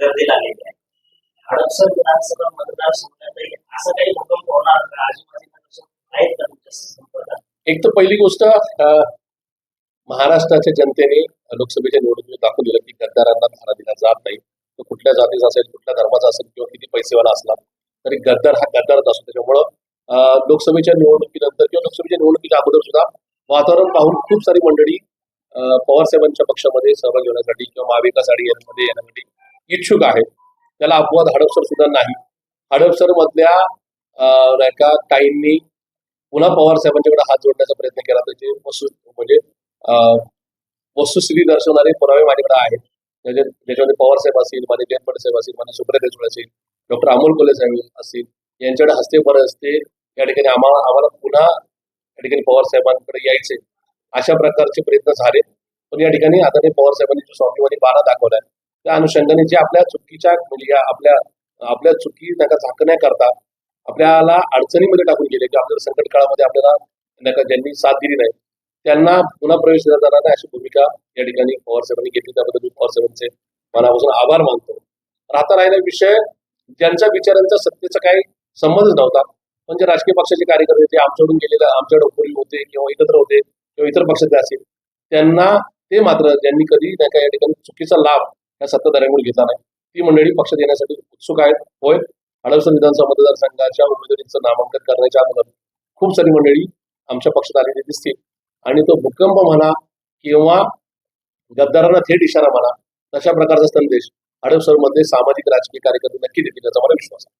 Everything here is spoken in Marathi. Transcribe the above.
गर्दी लागलेली आहे. हडपसर विधानसभा मतदारसंघातही असं काही भूकंप होणार का? आजूबाजूला आहेत का तुमच्या संपर्कात? एक तर पहिली गोष्ट अं, महाराष्ट्राच्या जनतेने लोकसभेच्या निवडणुकीत दाखवून दिलं की गद्दारांना धारा दिला जात नाही. तो कुठल्या जातीचा असेल कुठल्या धर्माचा असेल किंवा किती पैसेवाला असला तरी गद्दार हा गद्दारच असतो. त्याच्यामुळं लोकसभेच्या निवडणुकीनंतर किंवा लोकसभेच्या निवडणुकीच्या अगोदर सुद्धा वातावरण पाहून खूप सारी मंडळी पवार पवारसाहेबांच्या पक्षामध्ये सहभागी होण्यासाठी किंवा महाविकास आघाडी यांमध्ये येण्यासाठी इच्छुक आहेत त्याला अपवाद हडपसर सुद्धा नाही. हडपसर मधल्या अं, का ताईंनी पुन्हा पवार साहेबांच्याकडे हात जोडण्याचा प्रयत्न केला. त्याचे वस्तू म्हणजे वस्तुस्थिती दर्शवणारे पुरावे माझ्याकडे आहेत. ज्याच्यामध्ये पवार साहेब असतील माझे जयंत साहेब असतील माझे सुप्रिया देशमुख असतील डॉक्टर अमोल कोले साहेब असतील यांच्याकडे हस्ते बरं असते या ठिकाणी आम्हाला आम्हाला पुन्हा या ठिकाणी पवार साहेबांकडे यायचे अशा प्रकारचे प्रयत्न झाले. पण या ठिकाणी आता ते पवार साहेबांनी जो स्वाभिमानी बाणा दाखवलाय त्या अनुषंगाने जे आपल्या चुकीच्या म्हणजे आपल्या आपल्या चुकी नका झाकण्याकरता आपल्याला अडचणीमध्ये टाकून गेले की आपल्याला संकट काळामध्ये आपल्याला नका ज्यांनी साथ दिली नाही त्यांना पुन्हा प्रवेश दिला जाणार नाही अशी भूमिका या ठिकाणी पवार साहेबांनी घेतली. त्याबद्दल मी पवार साहेबांचे मनापासून आभार मानतो. राहता राहिला विषय ज्यांच्या विचारांचा सत्तेचा काही संबंधच नव्हता पण जे राजकीय पक्षाचे कार्यकर्ते ते आमच्याकडून गेलेले आमच्याकडे पूर्वी होते किंवा एकत्र होते किंवा इतर पक्षातले असतील त्यांना ते मात्र ज्यांनी कधी नाही का या ठिकाणी चुकीचा लाभ या सत्ताधाऱ्यांकडून घेतला नाही. ती मंडळी पक्ष देण्यासाठी उत्सुक आहेत. होय हडपसर विधानसभा मतदारसंघाच्या उमेदवारीचं नामांकन करण्याच्या अगोदर खूप सारी मंडळी आमच्या पक्षात आलेली दिसतील. आणि तो भूकंप म्हणा किंवा गद्दारांना थेट इशारा म्हणा तशा प्रकारचा संदेश हडपसरमध्ये सामाजिक राजकीय कार्यकर्ते नक्की देतील याचा मला विश्वास आहे.